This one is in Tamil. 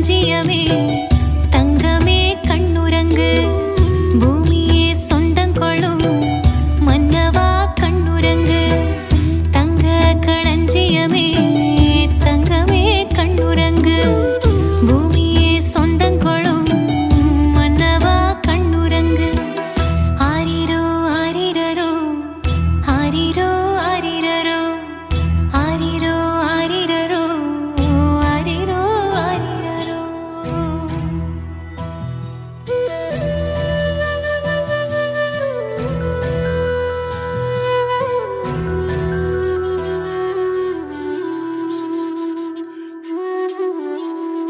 களஞ்சியமே